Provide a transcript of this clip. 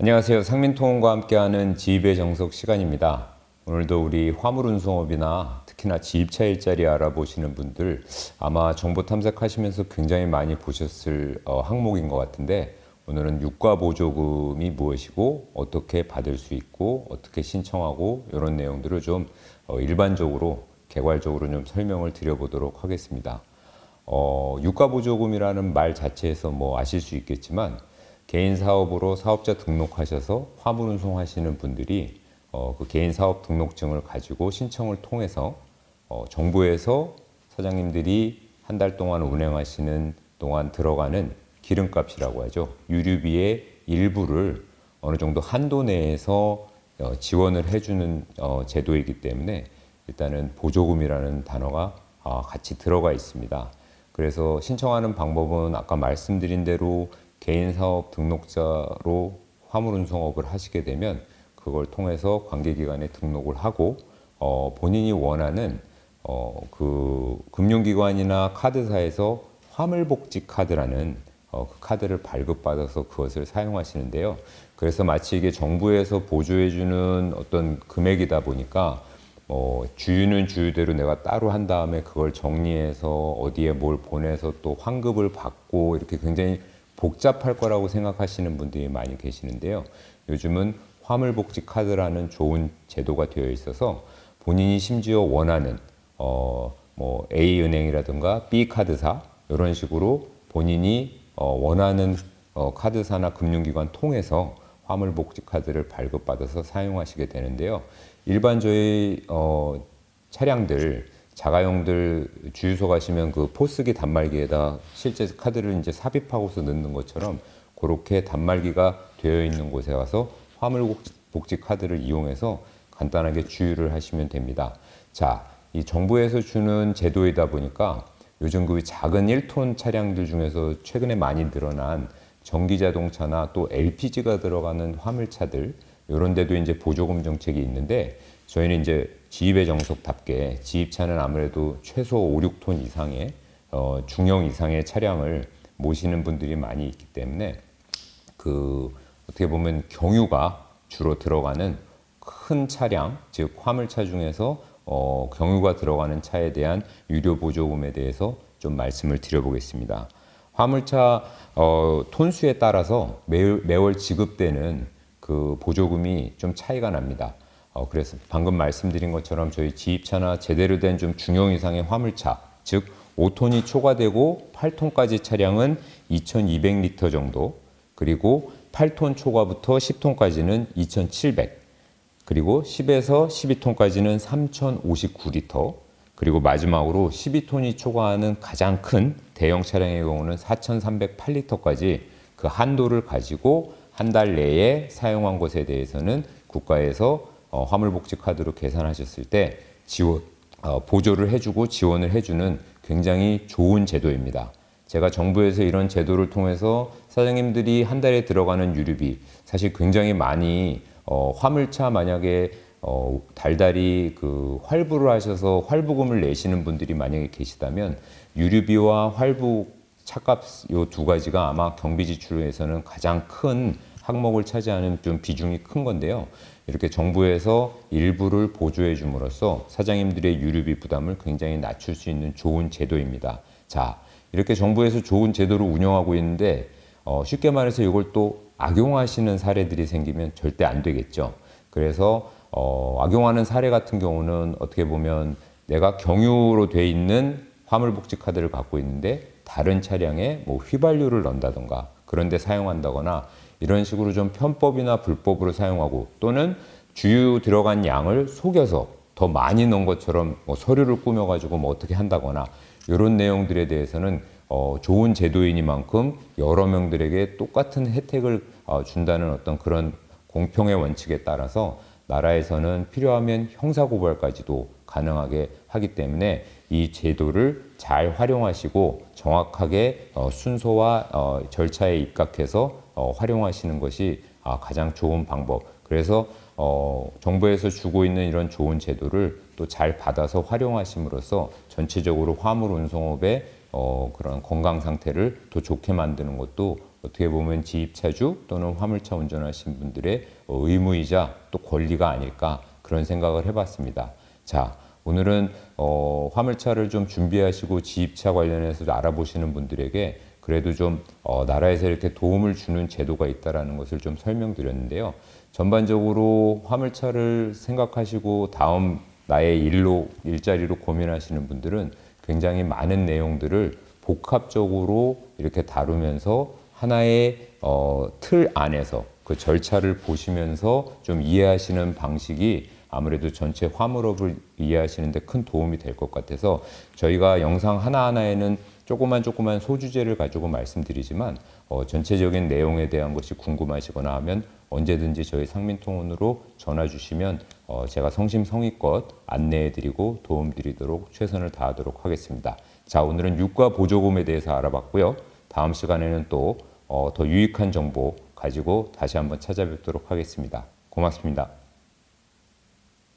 안녕하세요. 상민통운과 함께하는 지입의 정석 시간입니다. 오늘도 우리 화물운송업이나 특히나 지입차 일자리 알아보시는 분들 아마 정보 탐색하시면서 굉장히 많이 보셨을 어, 항목인 것 같은데 오늘은 유가 보조금이 무엇이고 어떻게 받을 수 있고 어떻게 신청하고 이런 내용들을 좀 어, 일반적으로 개괄적으로 좀 설명을 드려보도록 하겠습니다. 어, 유가보조금이라는 말 자체에서 뭐 아실 수 있겠지만 개인 사업으로 사업자 등록하셔서 화물 운송하시는 분들이 어, 그 개인 사업 등록증을 가지고 신청을 통해서 어, 정부에서 사장님들이 한 달 동안 운행하시는 동안 들어가는 기름값이라고 하죠. 유류비의 일부를 어느 정도 한도 내에서 어, 지원을 해주는 어, 제도이기 때문에 일단은 보조금이라는 단어가 아, 같이 들어가 있습니다. 그래서 신청하는 방법은 아까 말씀드린 대로 개인 사업 등록자로 화물 운송업을 하시게 되면 그걸 통해서 관계기관에 등록을 하고 어, 본인이 원하는 어, 그 금융기관이나 카드사에서 화물복지 카드라는 어, 그 카드를 발급받아서 그것을 사용하시는데요. 그래서 마치 이게 정부에서 보조해주는 어떤 금액이다 보니까 어, 주유는 주유대로 내가 따로 한 다음에 그걸 정리해서 어디에 뭘 보내서 또 환급을 받고 이렇게 굉장히 복잡할 거라고 생각하시는 분들이 많이 계시는데요. 요즘은 화물복지 카드라는 좋은 제도가 되어 있어서 본인이 심지어 원하는 어, 뭐 A 은행이라든가 B 카드사 이런 식으로 본인이 어, 원하는 어, 카드사나 금융기관 통해서 화물복지 카드를 발급받아서 사용하시게 되는데요. 일반 저희 어, 차량들 자가용들 주유소 가시면 그 포스기 단말기에다 실제 카드를 이제 삽입하고서 넣는 것처럼 그렇게 단말기가 되어 있는 곳에 가서 화물복지 카드를 이용해서 간단하게 주유를 하시면 됩니다. 자, 이 정부에서 주는 제도이다 보니까 요즘 그 작은 1톤 차량들 중에서 최근에 많이 늘어난 전기 자동차나 또 LPG가 들어가는 화물차들 이런 데도 이제 보조금 정책이 있는데 저희는 이제 지입의 정석답게 지입차는 아무래도 최소 5, 6톤 이상의 어, 중형 이상의 차량을 모시는 분들이 많이 있기 때문에 그 어떻게 보면 경유가 주로 들어가는 큰 차량 즉 화물차 중에서 어, 경유가 들어가는 차에 대한 유료 보조금에 대해서 좀 말씀을 드려보겠습니다. 화물차 어, 톤수에 따라서 매, 매월 지급되는 그 보조금이 좀 차이가 납니다. 어, 그래서 방금 말씀드린 것처럼 저희 지입차나 제대로 된 좀 중형 이상의 화물차, 즉 5톤이 초과되고 8톤까지 차량은 2,200리터 정도, 그리고 8톤 초과부터 10톤까지는 2,700, 그리고 10에서 12톤까지는 3,059리터, 그리고 마지막으로 12톤이 초과하는 가장 큰 대형 차량의 경우는 4,308리터까지 그 한도를 가지고 한 달 내에 사용한 것에 대해서는 국가에서 어, 화물복지 카드로 계산하셨을 때 지원 어, 보조를 해주고 지원을 해주는 굉장히 좋은 제도입니다. 제가 정부에서 이런 제도를 통해서 사장님들이 한 달에 들어가는 유류비 사실 굉장히 많이 어, 화물차 만약에 어, 달달이 그 활부를 하셔서 활부금을 내시는 분들이 만약에 계시다면 유류비와 활부 차값 요 두 가지가 아마 경비 지출에서는 가장 큰 항목을 차지하는 좀 비중이 큰 건데요. 이렇게 정부에서 일부를 보조해 줌으로써 사장님들의 유류비 부담을 굉장히 낮출 수 있는 좋은 제도입니다. 자, 이렇게 정부에서 좋은 제도를 운영하고 있는데 어, 쉽게 말해서 이걸 또 악용하시는 사례들이 생기면 절대 안 되겠죠. 그래서 어, 악용하는 사례 같은 경우는 어떻게 보면 내가 경유로 돼 있는 화물복지 카드를 갖고 있는데 다른 차량에 뭐 휘발유를 넣는다던가 그런데 사용한다거나 이런 식으로 좀 편법이나 불법으로 사용하고 또는 주유 들어간 양을 속여서 더 많이 넣은 것처럼 뭐 서류를 꾸며가지고 뭐 어떻게 한다거나 이런 내용들에 대해서는 어, 좋은 제도이니만큼 여러 명들에게 똑같은 혜택을 어, 준다는 어떤 그런 공평의 원칙에 따라서 나라에서는 필요하면 형사고발까지도 가능하게 하기 때문에 이 제도를 잘 활용하시고 정확하게 어, 순서와 어, 절차에 입각해서 어, 활용하시는 것이 아, 가장 좋은 방법. 그래서 어, 정부에서 주고 있는 이런 좋은 제도를 또 잘 받아서 활용하심으로써 전체적으로 화물 운송업의 어, 그런 건강 상태를 더 좋게 만드는 것도 어떻게 보면 지입차주 또는 화물차 운전하신 분들의 어, 의무이자 또 권리가 아닐까 그런 생각을 해봤습니다. 자, 오늘은 어, 화물차를 좀 준비하시고 지입차 관련해서 알아보시는 분들에게 그래도 좀 어, 나라에서 이렇게 도움을 주는 제도가 있다라는 것을 좀 설명드렸는데요. 전반적으로 화물차를 생각하시고 다음 나의 일로 일자리로 고민하시는 분들은 굉장히 많은 내용들을 복합적으로 이렇게 다루면서 하나의 어, 틀 안에서 그 절차를 보시면서 좀 이해하시는 방식이 아무래도 전체 화물업을 이해하시는데 큰 도움이 될 것 같아서 저희가 영상 하나하나에는 조그만 조그만 소주제를 가지고 말씀드리지만 어, 전체적인 내용에 대한 것이 궁금하시거나 하면 언제든지 저희 상민통운으로 전화 주시면 어, 제가 성심성의껏 안내해드리고 도움드리도록 최선을 다하도록 하겠습니다. 자 오늘은 유가 보조금에 대해서 알아봤고요. 다음 시간에는 또 어, 더 유익한 정보 가지고 다시 한번 찾아뵙도록 하겠습니다. 고맙습니다.